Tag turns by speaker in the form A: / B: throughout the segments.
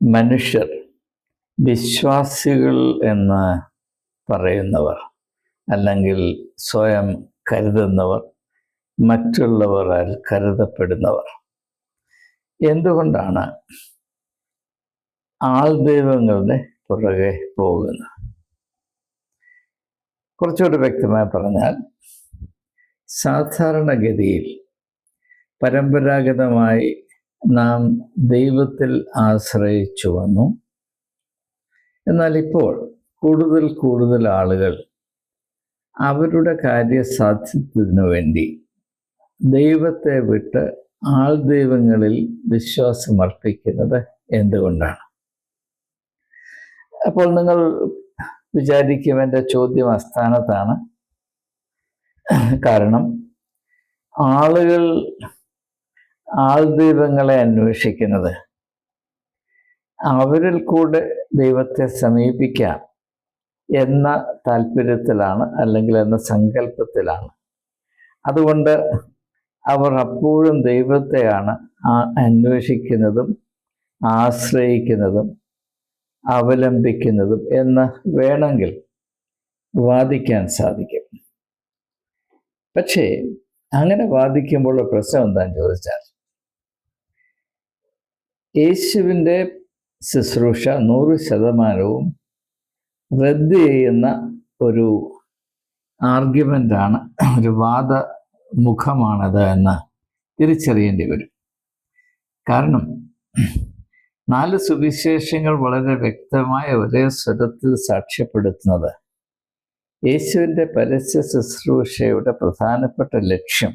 A: മനുഷ്യർ വിശ്വാസികൾ എന്ന് പറയുന്നവർ അല്ലെങ്കിൽ സ്വയം കരുതുന്നവർ മറ്റുള്ളവരാൽ കരുതപ്പെടുന്നവർ. എന്തുകൊണ്ടാണ് ആൾദൈവങ്ങളുടെ പുറകെ പോകുന്നത്? കുറച്ചുകൂടി വ്യക്തമായി പറഞ്ഞാൽ സാധാരണഗതിയിൽ പരമ്പരാഗതമായി നാം ദൈവത്തിൽ ആശ്രയിച്ചു വന്നു. എന്നാൽ ഇപ്പോൾ കൂടുതൽ കൂടുതൽ ആളുകൾ അവരുടെ കാര്യസാധ്യത്തിനു വേണ്ടി ദൈവത്തെ വിട്ട് ആൾ ദൈവങ്ങളിൽ വിശ്വാസമർപ്പിക്കുന്നത് എന്തുകൊണ്ടാണ്? അപ്പോൾ നിങ്ങൾ വിചാരിക്കും എന്റെ ചോദ്യം അസ്ഥാനത്താണ് കാരണം ആളുകൾ ആൾ ദൈവങ്ങളെ അന്വേഷിക്കുന്നത്. അവരിൽ കൂടെ ദൈവത്തെ സമീപിക്കാം എന്ന താല്പര്യത്തിലാണ് അല്ലെങ്കിൽ എന്ന സങ്കല്പത്തിലാണ്. അതുകൊണ്ട് അവർ അപ്പോഴും ദൈവത്തെയാണ് അന്വേഷിക്കുന്നതും ആശ്രയിക്കുന്നതും അവലംബിക്കുന്നതും എന്ന് വേണമെങ്കിൽ വാദിക്കാൻ സാധിക്കും. പക്ഷേ അങ്ങനെ വാദിക്കുമ്പോൾ പ്രശ്നം എന്താണെന്ന് ചോദിച്ചാൽ യേശുവിന്റെ ശുശ്രൂഷ നൂറ് ശതമാനവും റദ്ദ് ചെയ്യുന്ന ഒരു ആർഗ്യുമെന്റാണ് ഒരു വാദ മുഖമാണത് എന്ന് തിരിച്ചറിയേണ്ടി വരും. കാരണം നാല് സുവിശേഷങ്ങൾ വളരെ വ്യക്തമായ ഒരേ സ്വരത്തിൽ സാക്ഷ്യപ്പെടുത്തുന്നത് യേശുവിന്റെ പരസ്യ ശുശ്രൂഷയുടെ പ്രധാനപ്പെട്ട ലക്ഷ്യം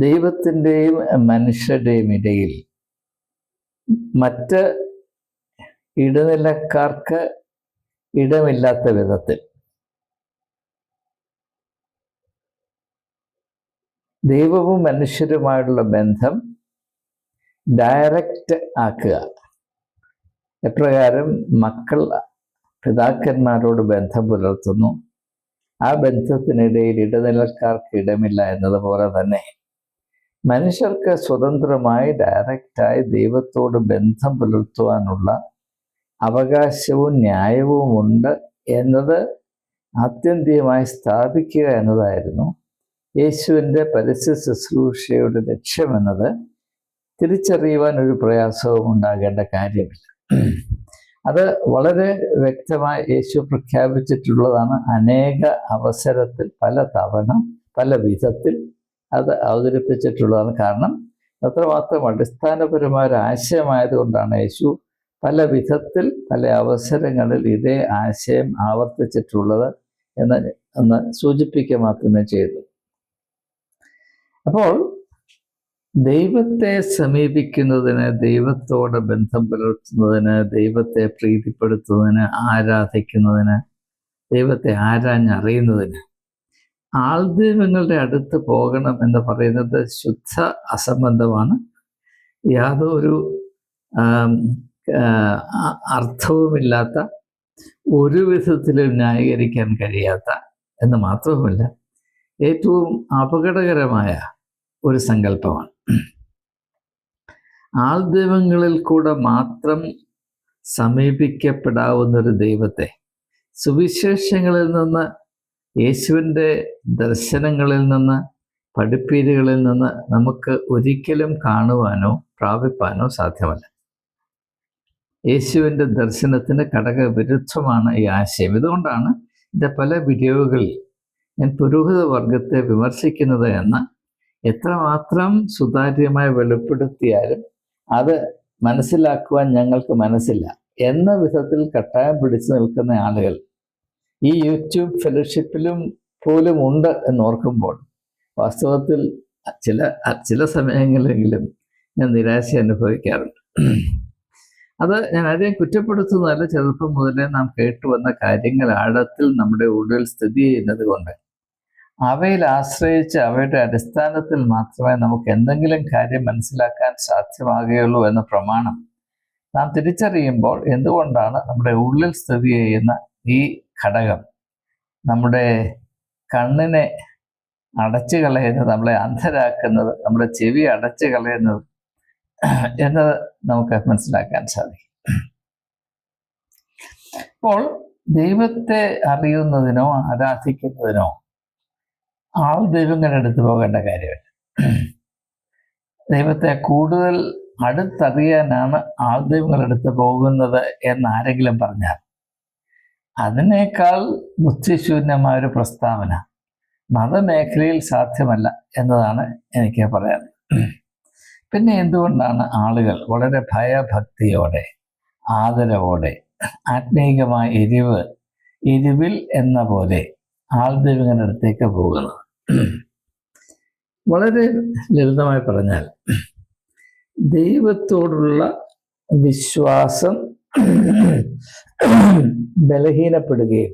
A: ദൈവത്തിന്റെയും മനുഷ്യരുടെയും ഇടയിൽ മറ്റ് ഇടനിലക്കാർക്ക് ഇടമില്ലാത്ത വിധത്തിൽ ദൈവവും മനുഷ്യരുമായുള്ള ബന്ധം ഡയറക്റ്റ് ആക്കുക. എപ്രകാരം മക്കൾ പിതാക്കന്മാരോട് ബന്ധം പുലർത്തുന്നു. ആ ബന്ധത്തിനിടയിൽ ഇടനിലക്കാർക്ക് ഇടമില്ല എന്നതുപോലെ തന്നെ മനുഷ്യർക്ക് സ്വതന്ത്രമായി ഡയറക്റ്റായി ദൈവത്തോട് ബന്ധം പുലർത്തുവാനുള്ള അവകാശവും ന്യായവും ഉണ്ട് എന്നത് ആത്യന്തികമായി സ്ഥാപിക്കുക എന്നതായിരുന്നു. യേശുവിന്റെ പരസ്യ ശുശ്രൂഷയുടെ ലക്ഷ്യമെന്നത് തിരിച്ചറിയുവാൻ ഒരു പ്രയാസവും ഉണ്ടാകേണ്ട കാര്യമില്ല. അത് വളരെ വ്യക്തമായി യേശു പ്രഖ്യാപിച്ചിട്ടുള്ളതാണ് അനേക അവസരത്തിൽ പല തവണ പല വിധത്തിൽ അത് അവതരിപ്പിച്ചിട്ടുള്ളതാണ്. കാരണം അത്രമാത്രം അടിസ്ഥാനപരമായ ഒരു ആശയമായതുകൊണ്ടാണ് യേശു പല വിധത്തിൽ പല അവസരങ്ങളിൽ ഇതേ ആശയം ആവർത്തിച്ചിട്ടുള്ളത് എന്ന് ഒന്ന് സൂചിപ്പിക്കുക മാത്രമേ ചെയ്തു. അപ്പോൾ ദൈവത്തെ സമീപിക്കുന്നതിന് ദൈവത്തോട് ബന്ധം പുലർത്തുന്നതിന് ദൈവത്തെ പ്രീതിപ്പെടുത്തുന്നതിന് ആരാധിക്കുന്നതിന് ദൈവത്തെ ആരാഞ്ഞറിയുന്നതിന്. ആൾദൈവങ്ങളുടെ അടുത്ത് പോകണം എന്ന് പറയുന്നത് ശുദ്ധ അസംബന്ധമാണ്. യാതൊരു അർത്ഥവുമില്ലാത്ത ഒരു വിധത്തിലും ന്യായീകരിക്കാൻ കഴിയാത്ത എന്ന് മാത്രവുമല്ല ഏറ്റവും അപകടകരമായ ഒരു സങ്കല്പമാണ്. ആൾദൈവങ്ങളിൽ കൂടെ മാത്രം സമീപിക്കപ്പെടാവുന്ന ഒരു ദൈവത്തെ സുവിശേഷങ്ങളിൽ നിന്ന് യേശുവിന്റെ ദർശനങ്ങളിൽ നിന്ന് പഠിപ്പീരുകളിൽ നിന്ന് നമുക്ക് ഒരിക്കലും കാണുവാനോ പ്രാപിപ്പാനോ സാധ്യമല്ല. യേശുവിന്റെ ദർശനത്തിന് ഘടകവിരുദ്ധമാണ് ഈ ആശയം. ഇതുകൊണ്ടാണ് എന്റെ പല വീഡിയോകളിൽ ഞാൻ പുരോഹിത വർഗത്തെ വിമർശിക്കുന്നത് എന്ന് എത്രമാത്രം സുതാര്യമായി വെളിപ്പെടുത്തിയാലും അത് മനസ്സിലാക്കുവാൻ ഞങ്ങൾക്ക് മനസ്സില്ല. എന്ന വിധത്തിൽ കട്ടായം പിടിച്ചു നിൽക്കുന്ന ആളുകൾ ഈ യൂട്യൂബ് ഫെലോഷിപ്പിലും പോലും ഉണ്ട് എന്നോർക്കുമ്പോൾ വാസ്തവത്തിൽ ചില ചില സമയങ്ങളിലെങ്കിലും ഞാൻ നിരാശ അനുഭവിക്കാറുണ്ട്. അത് ഞാൻ ആദ്യം കുറ്റപ്പെടുത്തുന്നതല്ല. ചെറുപ്പം മുതലേ നാം കേട്ടുവന്ന കാര്യങ്ങൾ ആഴത്തിൽ നമ്മുടെ ഉള്ളിൽ സ്ഥിതി ചെയ്യുന്നത് കൊണ്ട് അവയിൽ ആശ്രയിച്ച് അവയുടെ അടിസ്ഥാനത്തിൽ മാത്രമേ നമുക്ക് എന്തെങ്കിലും കാര്യം മനസ്സിലാക്കാൻ സാധ്യമാകുകയുള്ളൂ എന്ന പ്രമാണം നാം തിരിച്ചറിയുമ്പോൾ എന്തുകൊണ്ടാണ് നമ്മുടെ ഉള്ളിൽ സ്ഥിതി ചെയ്യുന്ന ഈ ഘടകം? നമ്മുടെ കണ്ണിനെ അടച്ചു കളയുന്നത് നമ്മളെ അന്ധരാക്കുന്നത് നമ്മുടെ ചെവി അടച്ചു കളയുന്നത് എന്ന് നമുക്ക് മനസ്സിലാക്കാൻ സാധിക്കും. അപ്പോൾ ദൈവത്തെ അറിയുന്നതിനോ ആരാധിക്കുന്നതിനോ ആൾ ദൈവങ്ങളുടെ അടുത്ത് പോകേണ്ട കാര്യമില്ല. ദൈവത്തെ കൂടുതൽ അടുത്തറിയാനാണ് ആൾ ദൈവങ്ങളുടെ അടുത്ത് പോകുന്നത് എന്ന് ആരെങ്കിലും പറഞ്ഞാൽ അതിനേക്കാൾ ബുദ്ധിശൂന്യമായ ഒരു പ്രസ്താവന മതമേഖലയിൽ സാധ്യമല്ല എന്നതാണ് എനിക്ക് പറയാൻ. പിന്നെ എന്തുകൊണ്ടാണ് ആളുകൾ വളരെ ഭയഭക്തിയോടെ ആദരവോടെ ആത്മീയമായ എരിവ് എരിവിൽ എന്ന പോലെ ആൾദൈവങ്ങളുടെ അടുത്തേക്ക് പോകുന്നത്? വളരെ ലളിതമായി പറഞ്ഞാൽ ദൈവത്തോടുള്ള വിശ്വാസം ബലഹീനപ്പെടുകയും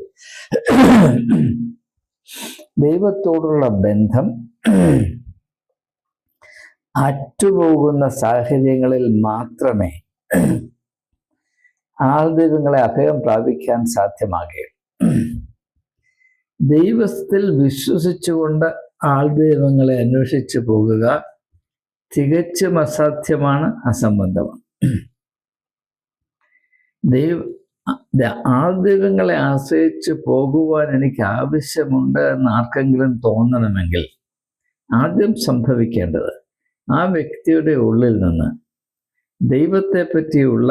A: ദൈവത്തോടുള്ള ബന്ധം അറ്റുപോകുന്ന സാഹചര്യങ്ങളിൽ മാത്രമേ ആൾദൈവങ്ങളെ അഭയം പ്രാപിക്കാൻ സാധ്യമാകുകയുള്ളൂ ദൈവത്തിൽ വിശ്വസിച്ചുകൊണ്ട് ആൾദൈവങ്ങളെ അന്വേഷിച്ചു പോകുക തികച്ചും അസാധ്യമാണ് അസംബന്ധമാണ്. ദൈവ ആൾദൈവങ്ങളെ ആശ്രയിച്ച് പോകുവാൻ എനിക്ക് ആവശ്യമുണ്ട് എന്ന് ആർക്കെങ്കിലും തോന്നണമെങ്കിൽ ആദ്യം സംഭവിക്കേണ്ടത് ആ വ്യക്തിയുടെ ഉള്ളിൽ നിന്ന് ദൈവത്തെ പറ്റിയുള്ള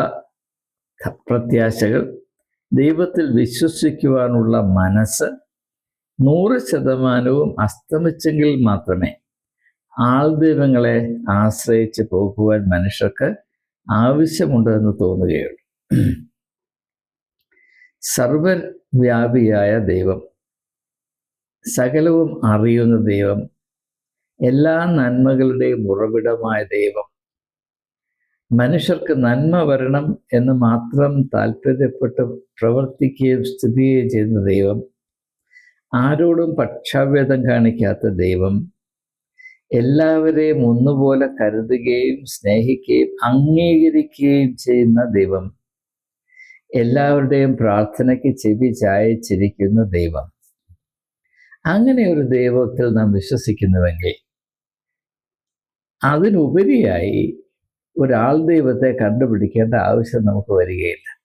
A: പ്രത്യാശകൾ ദൈവത്തിൽ വിശ്വസിക്കുവാനുള്ള മനസ്സ് നൂറ് ശതമാനവും അസ്തമിച്ചെങ്കിൽ മാത്രമേ ആൾദൈവങ്ങളെ ആശ്രയിച്ച് പോകുവാൻ മനുഷ്യർക്ക് ആവശ്യമുണ്ട് എന്ന് തോന്നുകയുള്ളൂ. സർവവ്യാപിയായ ദൈവം സകലവും അറിയുന്ന ദൈവം എല്ലാ നന്മകളുടെയും ഉറവിടമായ ദൈവം മനുഷ്യർക്ക് നന്മ വരണം എന്ന് മാത്രം താല്പര്യപ്പെട്ട് പ്രവർത്തിക്കുകയും സ്ഥിതിക്കുകയും ചെയ്യുന്ന ദൈവം ആരോടും പക്ഷാഭേദം കാണിക്കാത്ത ദൈവം എല്ലാവരെയും ഒന്നുപോലെ കരുതുകയും സ്നേഹിക്കുകയും അംഗീകരിക്കുകയും ചെയ്യുന്ന ദൈവം. എല്ലാവരുടെയും പ്രാർത്ഥനയ്ക്ക് ചെവി ചായച്ചിരിക്കുന്ന ദൈവം. അങ്ങനെ ഒരു ദൈവത്തിൽ നാം വിശ്വസിക്കുന്നുവെങ്കിൽ അതിനുപരിയായി ഒരാൾ ദൈവത്തെ കണ്ടുപിടിക്കേണ്ട ആവശ്യം നമുക്ക് വരികയില്ല.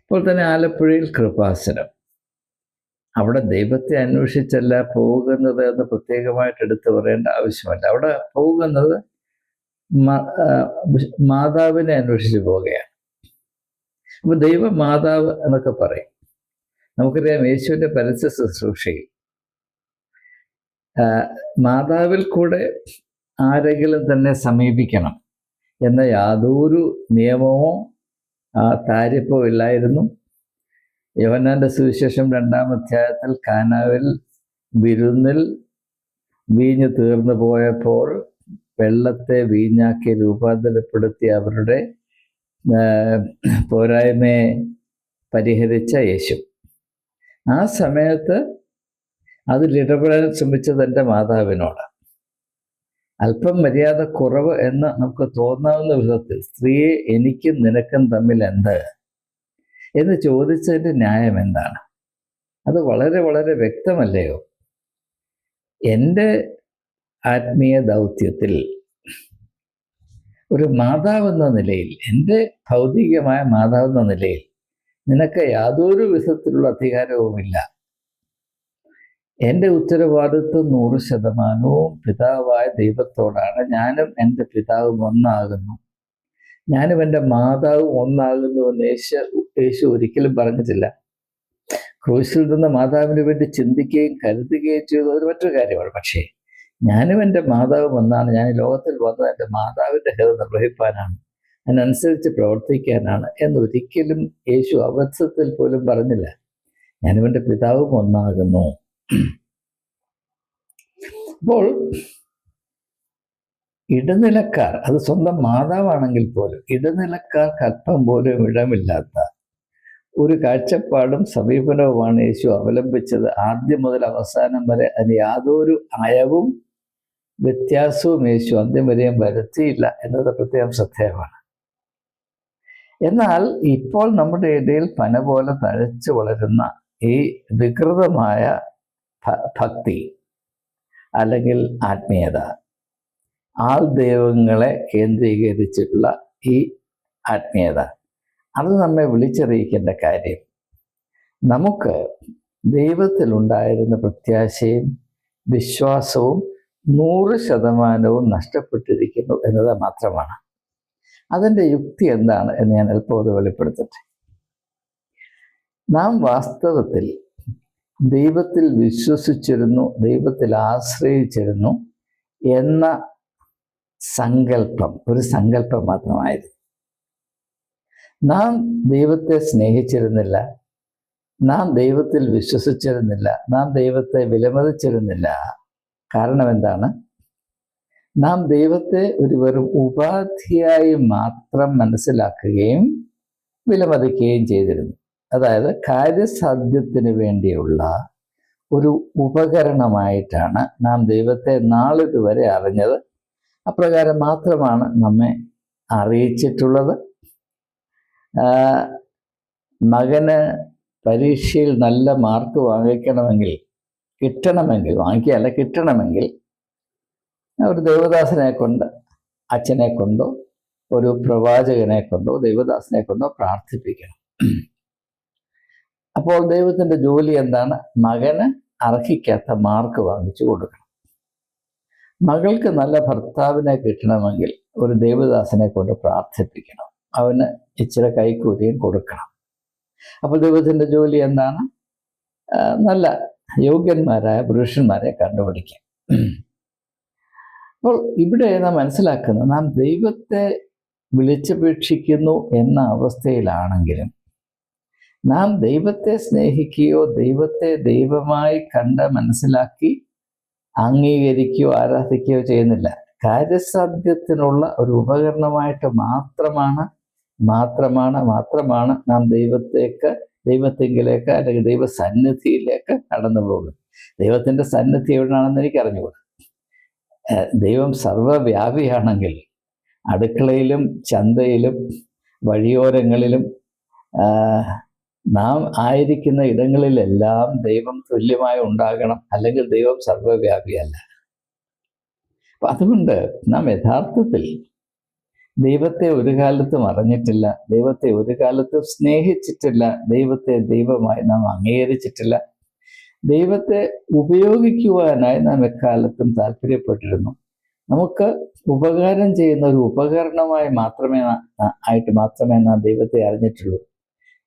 A: ഇപ്പോൾ തന്നെ ആലപ്പുഴയിൽ കൃപാസനം. അവിടെ ദൈവത്തെ അന്വേഷിച്ചല്ല പോകുന്നത് എന്ന് പ്രത്യേകമായിട്ട് എടുത്തു പറയേണ്ട ആവശ്യമില്ല. അവിടെ പോകുന്നത് മാതാവിനെ അന്വേഷിച്ച് പോവുകയാണ്. അപ്പൊ ദൈവ മാതാവ് എന്നൊക്കെ പറയും. നമുക്കറിയാം യേശുവിന്റെ പരസ്യ ശുശ്രൂഷയിൽ മാതാവിൽ കൂടെ ആരെങ്കിലും തന്നെ സമീപിക്കണം എന്ന യാതൊരു നിയമമോ താരിപ്പോ ഇല്ലായിരുന്നു. യോഹന്നാന്റെ സുവിശേഷം രണ്ടാം അധ്യായത്തിൽ കാനാവിൽ വിരുന്നിൽ വീഞ്ഞ് തീർന്നു പോയപ്പോൾ വെള്ളത്തെ വീഞ്ഞാക്കി രൂപാന്തരപ്പെടുത്തി അവരുടെ പോരായ്മയെ പരിഹരിച്ച യേശു. ആ സമയത്ത് അതിൽ ഇടപെടാൻ ശ്രമിച്ചത് എന്റെ മാതാവിനോട്. അല്പം മര്യാദ കുറവ് എന്ന് നമുക്ക് തോന്നാവുന്ന വിധത്തിൽ സ്ത്രീയെ എനിക്കും നിനക്കും തമ്മിൽ എന്ത്? എന്ന് ചോദിച്ചതിന്റെ ന്യായം എന്താണ്? അത് വളരെ വളരെ വ്യക്തമല്ലയോ? എന്റെ ആത്മീയ ദൗത്യത്തിൽ ഒരു മാതാവെന്ന നിലയിൽ എന്റെ ഭൗതികമായ മാതാവെന്ന നിലയിൽ നിനക്ക് യാതൊരു വിധത്തിലുള്ള അധികാരവുമില്ല. എന്റെ ഉത്തരവാദിത്വം നൂറ് ശതമാനവും പിതാവായ ദൈവത്തോടാണ്. ഞാനും എന്റെ പിതാവും ഒന്നാകുന്നു. ഞാനും എന്റെ മാതാവ് ഒന്നാകുന്നു എന്ന് യേശു യേശു ഒരിക്കലും പറഞ്ഞിട്ടില്ല. ക്രൂശിൽ നിന്ന് മാതാവിന് വേണ്ടി ചിന്തിക്കുകയും കരുതുകയും ചെയ്തത് ഒരു മറ്റൊരു കാര്യമാണ്. പക്ഷേ ഞാനും എന്റെ മാതാവ് ഒന്നാണ് ഞാൻ ഈ ലോകത്തിൽ വന്നത് എന്റെ മാതാവിന്റെ ഹൃദയം നിർവഹിപ്പാനാണ്. അതിനനുസരിച്ച് പ്രവർത്തിക്കാനാണ് എന്നൊരിക്കലും യേശു അബദ്ധത്തിൽ പോലും പറഞ്ഞില്ല. ഞാനും എന്റെ പിതാവും ഒന്നാകുന്നു. അപ്പോൾ ഇടനിലക്കാർ അത് സ്വന്തം മാതാവാണെങ്കിൽ പോലും ഇടനിലക്കാർക്ക് അല്പം പോലും ഇടമില്ലാത്ത ഒരു കാഴ്ചപ്പാടും സമീപനവുമാണ് യേശു അവലംബിച്ചത്. ആദ്യം മുതൽ അവസാനം വരെ അതിന് യാതൊരു അയവും വ്യത്യാസവും യേശു അന്ത്യം വരെയും വരുത്തിയില്ല എന്നത് പ്രത്യേകം ശ്രദ്ധേയമാണ്. എന്നാൽ ഇപ്പോൾ നമ്മുടെ ഇടയിൽ പന പോലെ തഴച്ചു വളരുന്ന ഈ വികൃതമായ ഭക്തി അല്ലെങ്കിൽ ആത്മീയത ആൾ ദൈവങ്ങളെ കേന്ദ്രീകരിച്ചിട്ടുള്ള ഈ ആത്മീയത. അത് നമ്മെ വിളിച്ചറിയിക്കേണ്ട കാര്യം. നമുക്ക് ദൈവത്തിലുണ്ടായിരുന്ന പ്രത്യാശയും വിശ്വാസവും നൂറ് ശതമാനവും നഷ്ടപ്പെട്ടിരിക്കുന്നു എന്നത് മാത്രമാണ്. അതിന്റെ യുക്തി എന്താണ് എന്ന് ഞാൻ അല്പം അത് വെളിപ്പെടുത്തട്ടെ. നാം വാസ്തവത്തിൽ ദൈവത്തിൽ വിശ്വസിച്ചിരുന്നു ദൈവത്തിൽ ആശ്രയിച്ചിരുന്നു എന്ന സങ്കല്പം ഒരു സങ്കല്പം മാത്രമായിരുന്നു നാം ദൈവത്തെ സ്നേഹിച്ചിരുന്നില്ല നാം ദൈവത്തിൽ വിശ്വസിച്ചിരുന്നില്ല നാം ദൈവത്തെ വിലമതിച്ചിരുന്നില്ല. കാരണം എന്താണ്? നാം ദൈവത്തെ ഒരു വെറും ഉപാധിയായി മാത്രം മനസ്സിലാക്കുകയും വിലമതിക്കുകയും ചെയ്തിരുന്നു. അതായത് കാര്യസാധ്യത്തിന് വേണ്ടിയുള്ള ഒരു ഉപകരണമായിട്ടാണ് നാം ദൈവത്തെ നാളിതുവരെ അറിഞ്ഞത് അപ്രകാരം മാത്രമാണ് നമ്മെ അറിയിച്ചിട്ടുള്ളത്. മകന് പരീക്ഷയിൽ നല്ല മാർക്ക് വാങ്ങിക്കണമെങ്കിൽ കിട്ടണമെങ്കിൽ വാങ്ങിക്കുകയല്ല കിട്ടണമെങ്കിൽ ഒരു ദേവദാസനെ കൊണ്ട് അച്ഛനെ കൊണ്ടോ ഒരു പ്രവാചകനെ കൊണ്ടോ ദൈവദാസനെ കൊണ്ടോ പ്രാർത്ഥിപ്പിക്കണം. അപ്പോൾ ദൈവത്തിന്റെ ജോലി എന്താണ്? മകന് അർഹിക്കാത്ത മാർക്ക് വാങ്ങിച്ചു കൊടുക്കണം. മകൾക്ക് നല്ല ഭർത്താവിനെ കിട്ടണമെങ്കിൽ ഒരു ദേവദാസനെ കൊണ്ട് പ്രാർത്ഥിപ്പിക്കണം. അവന് ഇച്ചിരി കൈക്കൂലിയും കൊടുക്കണം. അപ്പോൾ ദൈവത്തിന്റെ ജോലി എന്താണ്? നല്ല യോഗ്യന്മാരായ പുരുഷന്മാരെ കണ്ടുപിടിക്കുക അപ്പോൾ ഇവിടെ നാം മനസ്സിലാക്കുന്നത് നാം ദൈവത്തെ വിളിച്ചപേക്ഷിക്കുന്നു എന്ന അവസ്ഥയിലാണെങ്കിലും നാം ദൈവത്തെ സ്നേഹിക്കുകയോ ദൈവത്തെ ദൈവമായി കണ്ട് മനസ്സിലാക്കി അംഗീകരിക്കുകയോ ആരാധിക്കുകയോ ചെയ്യുന്നില്ല. കാര്യസാധ്യത്തിനുള്ള ഒരു ഉപകരണമായിട്ട് മാത്രമാണ് മാത്രമാണ് മാത്രമാണ് നാം ദൈവത്തേക്ക് ദൈവത്തെങ്കിലേക്ക് അല്ലെങ്കിൽ ദൈവസന്നിധിയിലേക്ക് കടന്നു പോകുന്നത്. ദൈവത്തിന്റെ സന്നിധി എവിടെയാണെന്ന് എനിക്ക് അറിഞ്ഞുകൂടാ ദൈവം സർവവ്യാപിയാണെങ്കിൽ അടുക്കളയിലും ചന്തയിലും വഴിയോരങ്ങളിലും നാം ആയിരിക്കുന്ന ഇടങ്ങളിലെല്ലാം ദൈവം തുല്യമായി ഉണ്ടാകണം. അല്ലെങ്കിൽ ദൈവം സർവവ്യാപിയല്ല. അപ്പം അതുകൊണ്ട് നാം യഥാർത്ഥത്തിൽ ദൈവത്തെ ഒരു കാലത്തും അറിഞ്ഞിട്ടില്ല. ദൈവത്തെ ഒരു കാലത്തും സ്നേഹിച്ചിട്ടില്ല. ദൈവത്തെ ദൈവമായി നാം അംഗീകരിച്ചിട്ടില്ല. ദൈവത്തെ ഉപയോഗിക്കുവാനായി നാം എക്കാലത്തും താല്പര്യപ്പെട്ടിരുന്നു. നമുക്ക് ഉപകാരം ചെയ്യുന്ന ഒരു ഉപകരണമായി മാത്രമേ ആയിട്ട് മാത്രമേ നാം ദൈവത്തെ അറിഞ്ഞിട്ടുള്ളൂ.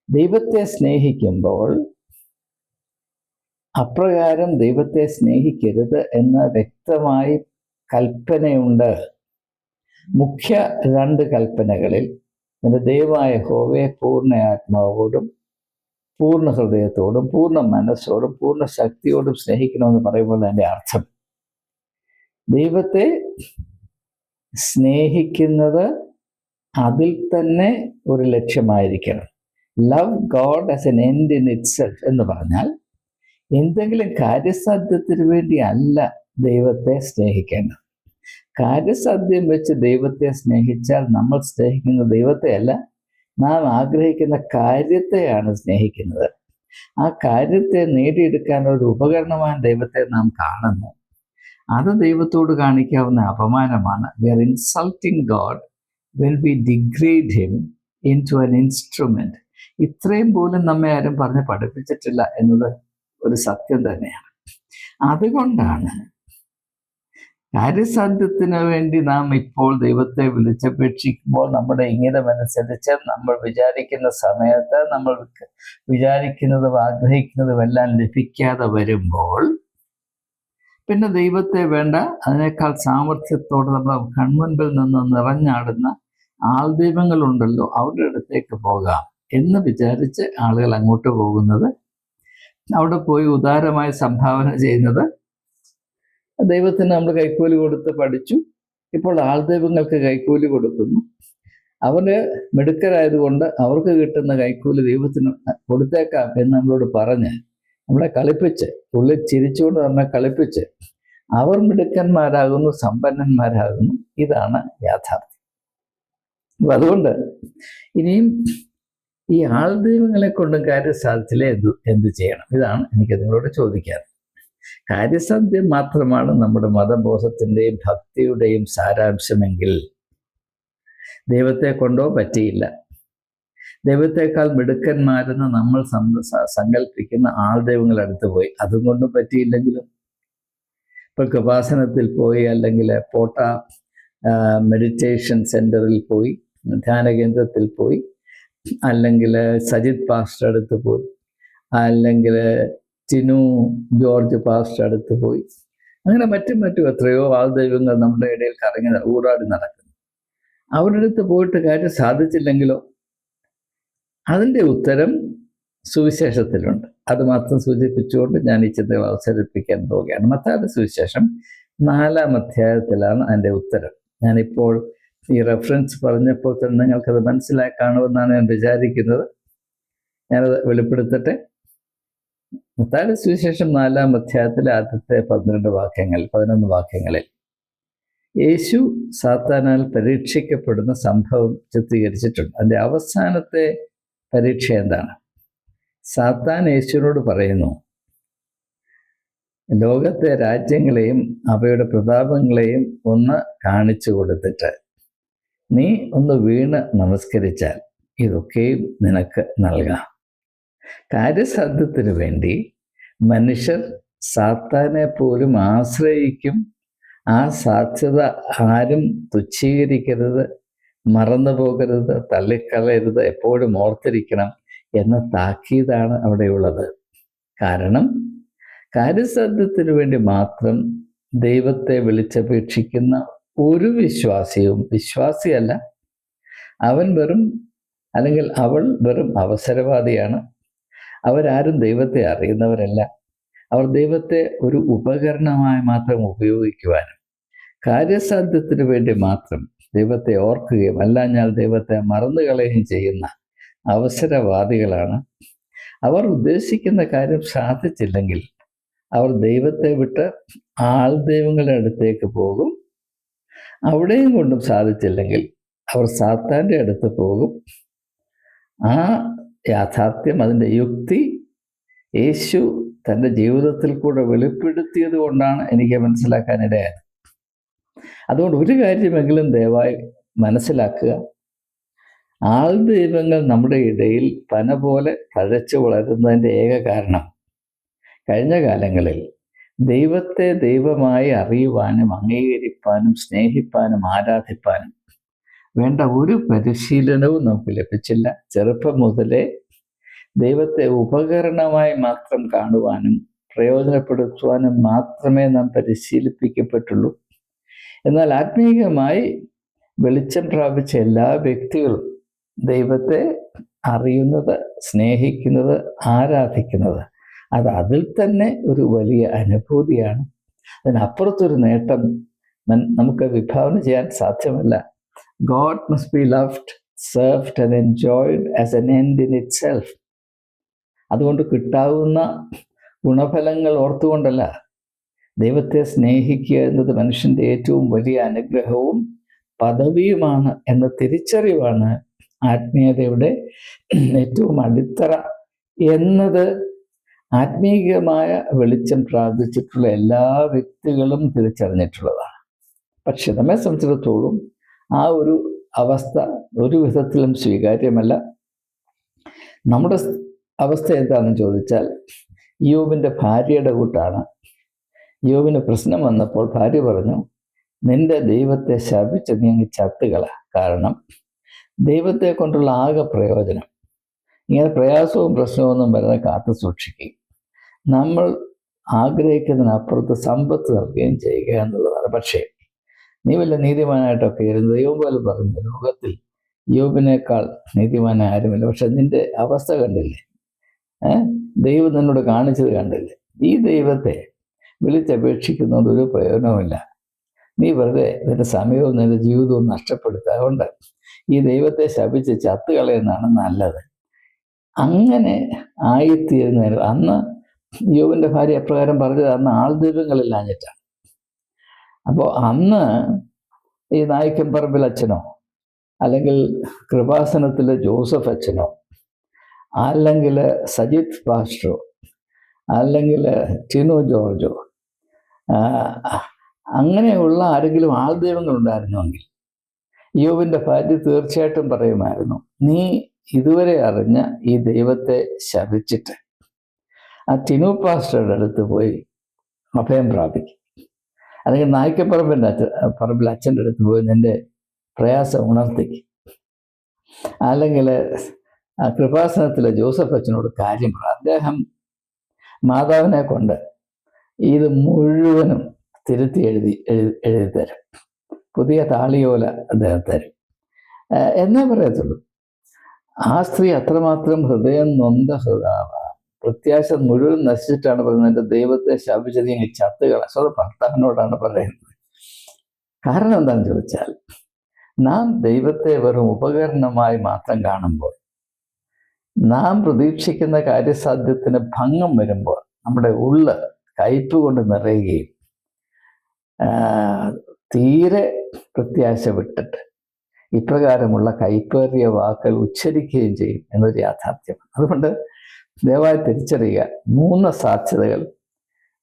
A: ദൈവത്തെ സ്നേഹിക്കുമ്പോൾ അപ്രകാരം ദൈവത്തെ സ്നേഹിക്കരുത് എന്ന വ്യക്തമായി കൽപ്പനയുണ്ട്. മുഖ്യ രണ്ട് കൽപ്പനകളിൽ എന്റെ ദൈവമായ ഹോവയെ പൂർണ ആത്മാവോടും പൂർണ ഹൃദയത്തോടും പൂർണ മനസ്സോടും പൂർണ ശക്തിയോടും സ്നേഹിക്കണമെന്ന് പറയുമ്പോൾ എന്റെ അർത്ഥം. ദൈവത്തെ സ്നേഹിക്കുന്നത് അതിൽ തന്നെ ഒരു ലക്ഷ്യമായിരിക്കണം. Love God as an end in itself എന്ന് പറഞ്ഞാൽ എന്തെങ്കിലും കാര്യസാധ്യത്തിന് വേണ്ടി അല്ല ദൈവത്തെ സ്നേഹിക്കേണ്ടത്. കാര്യസാധ്യം വെച്ച് ദൈവത്തെ സ്നേഹിച്ചാൽ നമ്മൾ സ്നേഹിക്കുന്ന ദൈവത്തെ അല്ല നാം ആഗ്രഹിക്കുന്ന കാര്യത്തെയാണ് സ്നേഹിക്കുന്നത്. ആ കാര്യത്തെ നേടിയെടുക്കാൻ ഒരു ഉപകരണമായ ദൈവത്തെ നാം കാണുന്നു. അത് ദൈവത്തോട് കാണിക്കാവുന്ന അപമാനമാണ്. We are insulting God when we degrade him into an instrument ഇത്രയും പോലും നമ്മെ ആരും പറഞ്ഞ് പഠിപ്പിച്ചിട്ടില്ല എന്നത് ഒരു സത്യം തന്നെയാണ്. അതുകൊണ്ടാണ് കാര്യസാധ്യത്തിന് വേണ്ടി നാം ഇപ്പോൾ ദൈവത്തെ വിളിച്ചപേക്ഷിക്കുമ്പോൾ നമ്മുടെ ഇംഗിതമനുസരിച്ച് നമ്മൾ വിചാരിക്കുന്ന സമയത്ത് നമ്മൾ വിചാരിക്കുന്നതും ആഗ്രഹിക്കുന്നതും എല്ലാം ലഭിക്കാതെ വരുമ്പോൾ പിന്നെ ദൈവത്തെ വേണ്ട അതിനേക്കാൾ സാമർഥ്യത്തോടെ നമ്മൾ കൺമുൻപിൽ നിന്ന് നിറഞ്ഞാടുന്ന ആൾദൈവങ്ങളുണ്ടല്ലോ അവരുടെ അടുത്തേക്ക് പോകാം. എന്ന് വിചാരിച്ച് ആളുകൾ അങ്ങോട്ട് പോകുന്നത്. അവിടെ പോയി ഉദാരമായി സംഭാവന ചെയ്യുന്നത്. ദൈവത്തിന് നമ്മൾ കൈക്കൂലി കൊടുത്ത് പഠിച്ചു. ഇപ്പോൾ ആൾദൈവങ്ങൾക്ക് കൈക്കൂലി കൊടുക്കുന്നു. അവർ മിടുക്കരായതുകൊണ്ട് അവർക്ക് കിട്ടുന്ന കൈക്കൂലി ദൈവത്തിന് കൊടുത്തേക്കാം എന്ന് നമ്മളോട് പറഞ്ഞ് നമ്മളെ കളിപ്പിച്ച് ഉള്ളിൽ ചിരിച്ചുകൊണ്ട് നമ്മളെ കളിപ്പിച്ച് അവർ മിടുക്കന്മാരാകുന്നു സമ്പന്നന്മാരാകുന്നു. ഇതാണ് യാഥാർത്ഥ്യം. അതുകൊണ്ട് ഇനിയും ഈ ആൾദൈവങ്ങളെ കൊണ്ടും കാര്യം സാധിച്ചില്ല എന്ത് എന്ത് ചെയ്യണം? ഇതാണ് എനിക്ക് നിങ്ങളോട് ചോദിക്കാറ്. കാര്യസാധ്യം മാത്രമാണ് നമ്മുടെ മതബോധത്തിന്റെയും ഭക്തിയുടെയും സാരാംശമെങ്കിൽ ദൈവത്തെ കൊണ്ടോ പറ്റിയില്ല. ദൈവത്തെക്കാൾ മിടുക്കന്മാരെന്ന് നമ്മൾ സങ്കല്പിക്കുന്ന ആൾ അടുത്ത് പോയി. അതും കൊണ്ടും പറ്റിയില്ലെങ്കിലും. ഇപ്പൊ കൃപാസനത്തിൽ പോയി അല്ലെങ്കിൽ പോട്ട മെഡിറ്റേഷൻ സെന്ററിൽ പോയി ധ്യാന കേന്ദ്രത്തിൽ പോയി അല്ലെങ്കിൽ സജിത് പാസ്റ്റർ അടുത്ത് പോയി. അല്ലെങ്കിൽ ടിനു ജോർജ് പാസ്റ്റർ അടുത്ത് പോയി. അങ്ങനെ മറ്റും മറ്റും എത്രയോ ആൾ ദൈവങ്ങൾ നമ്മുടെ ഇടയിൽ കറങ്ങി ഊടാടി നടക്കുന്നു. അവരുടെ അടുത്ത് പോയിട്ട് കാര്യം സാധിച്ചില്ലെങ്കിലോ? അതിന്റെ ഉത്തരം സുവിശേഷത്തിലുണ്ട്. അത് മാത്രം സൂചിപ്പിച്ചുകൊണ്ട് ഞാൻ ഈ ചിന്തകൾ അവസരിപ്പിക്കാൻ പോവുകയാണ്. മത്തായുടെ സുവിശേഷം നാലാം അധ്യായത്തിലാണ് അതിന്റെ ഉത്തരം. ഞാനിപ്പോൾ ഈ റെഫറൻസ് പറഞ്ഞപ്പോൾ തന്നെ നിങ്ങൾക്കത് മനസ്സിലായി കാണുമെന്നാണ് ഞാൻ വിചാരിക്കുന്നത്. ഞാനത് വെളിപ്പെടുത്തട്ടെ. മുത്താല സുവിശേഷം നാലാം അധ്യായത്തിലെ ആദ്യത്തെ പന്ത്രണ്ട് വാക്യങ്ങൾ പതിനൊന്ന് വാക്യങ്ങളിൽ. യേശു സാത്താനാൽ പരീക്ഷിക്കപ്പെടുന്ന സംഭവം ചിത്രീകരിച്ചിട്ടുണ്ട്. അതിന്റെ അവസാനത്തെ പരീക്ഷ എന്താണ്? സാത്താൻ യേശുവിനോട് പറയുന്നു ലോകത്തെ രാജ്യങ്ങളെയും അവയുടെ പ്രതാപങ്ങളെയും ഒന്ന് കാണിച്ചു കൊടുത്തിട്ട് നീ ഒന്ന് വീണ് നമസ്കരിച്ചാൽ ഇതൊക്കെയും നിനക്ക് നൽകാം. കാര്യസാധ്യത്തിന് വേണ്ടി മനുഷ്യർ സാത്താനെ പോലും ആശ്രയിക്കും. ആ സാധ്യത ആരും തുച്ഛീകരിക്കരുത് മറന്നു പോകരുത് തള്ളിക്കളയരുത് എപ്പോഴും ഓർത്തിരിക്കണം എന്ന താക്കീതാണ് അവിടെയുള്ളത്. കാരണം കാര്യസാധ്യത്തിന് വേണ്ടി മാത്രം ദൈവത്തെ വിളിച്ചപേക്ഷിക്കുന്ന ഒരു വിശ്വാസിയും വിശ്വാസിയല്ല. അവൻ വെറും അല്ലെങ്കിൽ അവൾ വെറും അവസരവാദിയാണ്. അവരാരും ദൈവത്തെ അറിയുന്നവരല്ല. അവർ ദൈവത്തെ ഒരു ഉപകരണമായി മാത്രം ഉപയോഗിക്കുവാനും കാര്യസാധ്യത്തിന് വേണ്ടി മാത്രം ദൈവത്തെ ഓർക്കുകയും അല്ലാഞ്ഞാൽ ദൈവത്തെ മറന്നുകളയുകയും ചെയ്യുന്ന അവസരവാദികളാണ്. അവർ ഉദ്ദേശിക്കുന്ന കാര്യം സാധിച്ചില്ലെങ്കിൽ അവർ ദൈവത്തെ വിട്ട് ആൾ ദൈവങ്ങളുടെ അടുത്തേക്ക് പോകും. അവിടെയും കൊണ്ടും സാധിച്ചില്ലെങ്കിൽ അവർ സാത്താന്റെ അടുത്ത് പോകും. ആ യാഥാർത്ഥ്യം അതിന്റെ യുക്തി യേശു തന്റെ ജീവിതത്തിൽ കൂടെ വെളിപ്പെടുത്തിയത് കൊണ്ടാണ് എനിക്ക് മനസ്സിലാക്കാനിടയായത്. അതുകൊണ്ട് ഒരു കാര്യമെങ്കിലും ദയവായി മനസ്സിലാക്കുക. ആൾ ദൈവങ്ങൾ നമ്മുടെ ഇടയിൽ പന പോലെ തഴച്ചു വളരുന്നതിന്റെ ഏക കാരണം കഴിഞ്ഞ കാലങ്ങളിൽ ദൈവത്തെ ദൈവമായി അറിയുവാനും അംഗീകരിപ്പാനും സ്നേഹിപ്പാനും ആരാധിപ്പാനും വേണ്ട ഒരു പരിശീലനവും നമുക്ക് ലഭിച്ചില്ല. ചെറുപ്പം മുതലേ ദൈവത്തെ ഉപകരണമായി മാത്രം കാണുവാനും പ്രയോജനപ്പെടുത്തുവാനും മാത്രമേ നാം പരിശീലിപ്പിക്കപ്പെട്ടുള്ളൂ. എന്നാൽ ആത്മീയമായി വെളിച്ചം പ്രാപിച്ച എല്ലാ വ്യക്തികളും ദൈവത്തെ അറിയുന്നത് സ്നേഹിക്കുന്നത് ആരാധിക്കുന്നത് അത് അതിൽ തന്നെ ഒരു വലിയ അനുഭൂതിയാണ്. അതിനപ്പുറത്തൊരു നേട്ടം നമുക്ക് വിഭാവന ചെയ്യാൻ സാധ്യമല്ല. God must be loved served and enjoyed as an end in itself അതുകൊണ്ട് കിട്ടാവുന്ന ഗുണഫലങ്ങൾ ഓർത്തുകൊണ്ടല്ല. ദൈവത്തെ സ്നേഹിക്കുക എന്നത് മനുഷ്യന്റെ ഏറ്റവും വലിയ അനുഗ്രഹവും പദവിയുമാണ് എന്ന തിരിച്ചറിവാണ് ആത്മീയതയുടെ ഏറ്റവും അടിത്തറ എന്നത് ആത്മീയമായ വെളിച്ചം പ്രാപിച്ചിട്ടുള്ള എല്ലാ വ്യക്തികളും തിരിച്ചറിഞ്ഞിട്ടുള്ളതാണ്. പക്ഷെ നമ്മെ സംബന്ധിച്ചിടത്തോളം ആ ഒരു അവസ്ഥ ഒരു വിധത്തിലും സ്വീകാര്യമല്ല. നമ്മുടെ അവസ്ഥ എന്താണെന്ന് ചോദിച്ചാൽ യോബിന്റെ ഭാര്യയുടെ കൂട്ടാണ്. യോബിന് പ്രശ്നം വന്നപ്പോൾ ഭാര്യ പറഞ്ഞു നിന്റെ ദൈവത്തെ ശപിച്ച് നീ ചത്തുകള. കാരണം ദൈവത്തെ കൊണ്ടുള്ള ആകെ പ്രയോജനം ഇങ്ങനെ പ്രയാസവും പ്രശ്നവും ഒന്നും വരുന്ന കാത്തു സൂക്ഷിക്കുകയും നമ്മൾ ആഗ്രഹിക്കുന്നതിനപ്പുറത്ത് സമ്പത്ത് നൽകുകയും ചെയ്യുക എന്നുള്ളതാണ്. പക്ഷേ നീ വല്ല നീതിമാനായിട്ടൊക്കെ ഇരുന്ന് ദൈവം പറഞ്ഞു ലോകത്തിൽ യോബിനേക്കാൾ നീതിമാനായ ആരുമില്ല. പക്ഷെ നിന്റെ അവസ്ഥ കണ്ടില്ലേ? ദൈവം നിന്നോട് കാണിച്ചത് കണ്ടില്ലേ? ഈ ദൈവത്തെ വിളിച്ചപേക്ഷിക്കുന്നതുകൊണ്ട് ഒരു പ്രയോജനവുമില്ല. നീ വെറുതെ നിന്റെ സമയവും നിന്റെ ജീവിതവും നഷ്ടപ്പെടുത്തുക. അതുകൊണ്ട് ഈ ദൈവത്തെ ശപിച്ച് ചത്തുകളയുന്നതാണ് നല്ലത്. അങ്ങനെ ആയിത്തീരുന്നതിന് അന്ന് യോവിന്റെ ഭാര്യ എപ്രകാരം പറഞ്ഞത് അന്ന് ആൾ ആഞ്ഞിട്ടാണ് അപ്പോൾ അന്ന് ഈ നായിക്കമ്പറമ്പിൽ അച്ഛനോ അല്ലെങ്കിൽ കൃപാസനത്തിലെ ജോസഫ് അച്ഛനോ അല്ലെങ്കിൽ സജിത് പാസ്റ്ററോ അല്ലെങ്കിൽ ടിനു ജോർജോ അങ്ങനെയുള്ള ആരെങ്കിലും ആൾ ദൈവങ്ങൾ ഉണ്ടായിരുന്നുവെങ്കിൽ യോവിന്റെ ഭാര്യ തീർച്ചയായിട്ടും പറയുമായിരുന്നു നീ ഇതുവരെ അറിഞ്ഞ ഈ ദൈവത്തെ ശപിച്ചിട്ട് ആ ടിനു പാസ്റ്ററുടെ അടുത്ത് പോയി അഭയം പ്രാപിക്കും. അല്ലെങ്കിൽ നായ്ക്കപ്പറമ്പിന്റെ അച്ഛൻ പറമ്പിൽ അച്ഛന്റെ അടുത്ത് പോയി നിന്റെ പ്രയാസം ഉണർത്തിക്കും. അല്ലെങ്കിൽ കൃപാസനത്തിലെ ജോസഫ് അച്ഛനോട് കാര്യം പറ. അദ്ദേഹം മാതാവിനെ കൊണ്ട് ഇത് മുഴുവനും തിരുത്തി എഴുതി എഴുതി എഴുതി തരും. പുതിയ താളിയോല അദ്ദേഹം തരും. എന്നേ പറയത്തുള്ളൂ. ആ സ്ത്രീ അത്രമാത്രം ഹൃദയം നൊന്ത ഹൃദാവ. പ്രത്യാശ മുഴുവൻ നശിച്ചിട്ടാണ് പറയുന്നത്. എന്റെ ദൈവത്തെ ശാപിച്ചത് ഇനി ചത്തുകള സ്വത ഭർത്താവിനോടാണ് പറയുന്നത്. കാരണം എന്താണെന്ന് ചോദിച്ചാൽ നാം ദൈവത്തെ വെറും ഉപകരണമായി മാത്രം കാണുമ്പോൾ നാം പ്രതീക്ഷിക്കുന്ന കാര്യസാധ്യത്തിന് ഭംഗം വരുമ്പോൾ നമ്മുടെ ഉള്ള് കയ്പ് കൊണ്ട് നിറയുകയും തീരെ പ്രത്യാശ വിട്ടിട്ട് ഇപ്രകാരമുള്ള കൈപ്പേറിയ വാക്കുകൾ ഉച്ചരിക്കുകയും ചെയ്യും എന്നൊരു യാഥാർത്ഥ്യമാണ് അതുകൊണ്ട് ദയവായി തിരിച്ചറിയുക. മൂന്ന് സാധ്യതകൾ.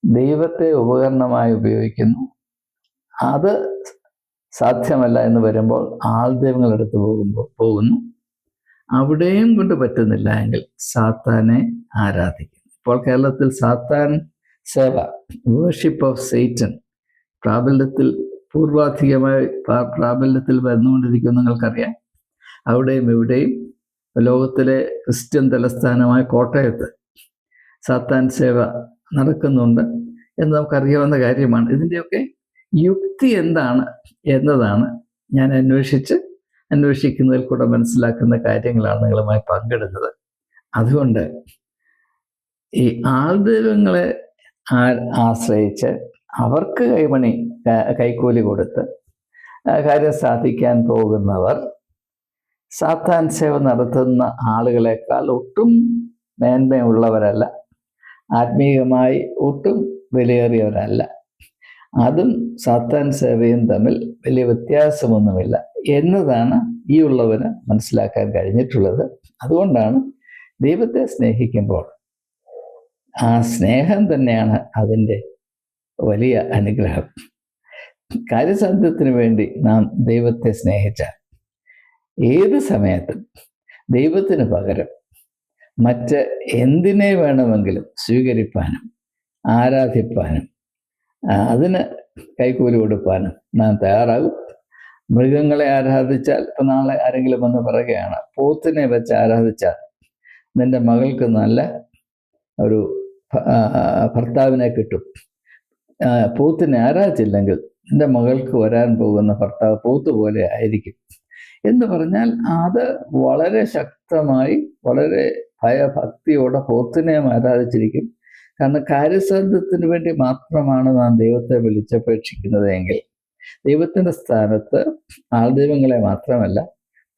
A: ദൈവത്തെ ഉപകരണമായി ഉപയോഗിക്കുന്നു. അത് സാധ്യമല്ല എന്ന് വരുമ്പോൾ ആൾദൈവങ്ങൾ എടുത്തു പോകുമ്പോൾ പോകുന്നു. അവിടെയും കൊണ്ട് പറ്റുന്നില്ല എങ്കിൽ സാത്താനെ ആരാധിക്കുന്നു. ഇപ്പോൾ കേരളത്തിൽ സാത്താൻ സേവ വേർഷിപ്പ് ഓഫ് സെയ്റ്റൻ പ്രാബല്യത്തിൽ പൂർവാധികമായി പ്രാ- പ്രാബല്യത്തിൽ വന്നുകൊണ്ടിരിക്കുന്നു നിങ്ങൾക്കറിയാം. അവിടെയും ഇവിടെയും ലോകത്തിലെ ക്രിസ്ത്യൻ തലസ്ഥാനമായ കോട്ടയത്ത് സാത്താൻ സേവ നടക്കുന്നുണ്ട് എന്ന് നമുക്കറിയാവുന്ന കാര്യമാണ്. ഇതിന്റെയൊക്കെ യുക്തി എന്താണ് എന്നതാണ് ഞാൻ അന്വേഷിച്ച് അന്വേഷിക്കുന്നതിൽ കൂടെ മനസ്സിലാക്കുന്ന കാര്യങ്ങളാണ് നിങ്ങളുമായി പങ്കിടുന്നത്. അതുകൊണ്ട് ഈ ആൾദൈവങ്ങളെ ആശ്രയിച്ച് അവർക്ക് കൈമണി ക- കൈക്കൂലി കൊടുത്ത് കാര്യം സാധിക്കാൻ പോകുന്നവർ സാത്താൻ സേവ നടത്തുന്ന ആളുകളെക്കാൾ ഒട്ടും മേന്മയുള്ളവരല്ല. ആത്മീയമായി ഒട്ടും വിലയേറിയവരല്ല. അതും സാത്താൻ സേവയും തമ്മിൽ വലിയ വ്യത്യാസമൊന്നുമില്ല എന്നതാണ് ഈ ഉള്ളവന് മനസ്സിലാക്കാൻ കഴിഞ്ഞിട്ടുള്ളത്. അതുകൊണ്ടാണ് ദൈവത്തെ സ്നേഹിക്കുമ്പോൾ ആ സ്നേഹം തന്നെയാണ് അതിന്റെ വലിയ അനുഗ്രഹം. കാര്യസാധ്യത്തിന് വേണ്ടി നാം ദൈവത്തെ സ്നേഹിച്ചാൽ ഏത് സമയത്തും ദൈവത്തിന് പകരം മറ്റ് എന്തിനെ വേണമെങ്കിലും സ്വീകരിപ്പാനും ആരാധിപ്പാനും അതിന് കൈക്കൂലി കൊടുപ്പാനും നാം തയ്യാറാകും. മൃഗങ്ങളെ ആരാധിച്ചാൽ ഇപ്പം നാളെ ആരെങ്കിലും വന്ന് പറയുകയാണ് പോത്തിനെ വെച്ച് ആരാധിച്ചാൽ നിന്റെ മകൾക്ക് നല്ല ഒരു ഭർത്താവിനെ കിട്ടും. പോത്തിനെ ആരാധിച്ചില്ലെങ്കിൽ നിന്റെ മകൾക്ക് വരാൻ പോകുന്ന ഭർത്താവ് പോത്ത് പോലെ ആയിരിക്കും. എന്ന് പറഞ്ഞാൽ അത് വളരെ ശക്തമായി വളരെ ഭയഭക്തിയോടെ ഹോത്തിനെ ആരാധിച്ചിരിക്കും. കാരണം കാര്യസാധ്യത്തിന് വേണ്ടി മാത്രമാണ് നാം ദൈവത്തെ വിളിച്ചപേക്ഷിക്കുന്നത് എങ്കിൽ ദൈവത്തിന്റെ സ്ഥാനത്ത് ആൾദൈവങ്ങളെ മാത്രമല്ല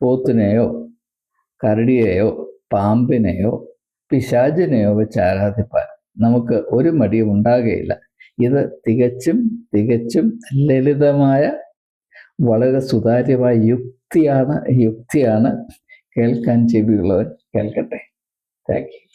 A: പോത്തിനെയോ കരടിയെയോ പാമ്പിനെയോ പിശാചിനെയോ വെച്ച് ആരാധിപ്പാൻ നമുക്ക് ഒരു മടിയും ഉണ്ടാകുകയില്ല. ഇത് തികച്ചും തികച്ചും ലളിതമായ വളരെ സുതാര്യമായ യുക്തിയാണ് യുക്തിയാണ് കേൾക്കാൻ ചെവിയുള്ളവൻ കേൾക്കട്ടെ. Thank you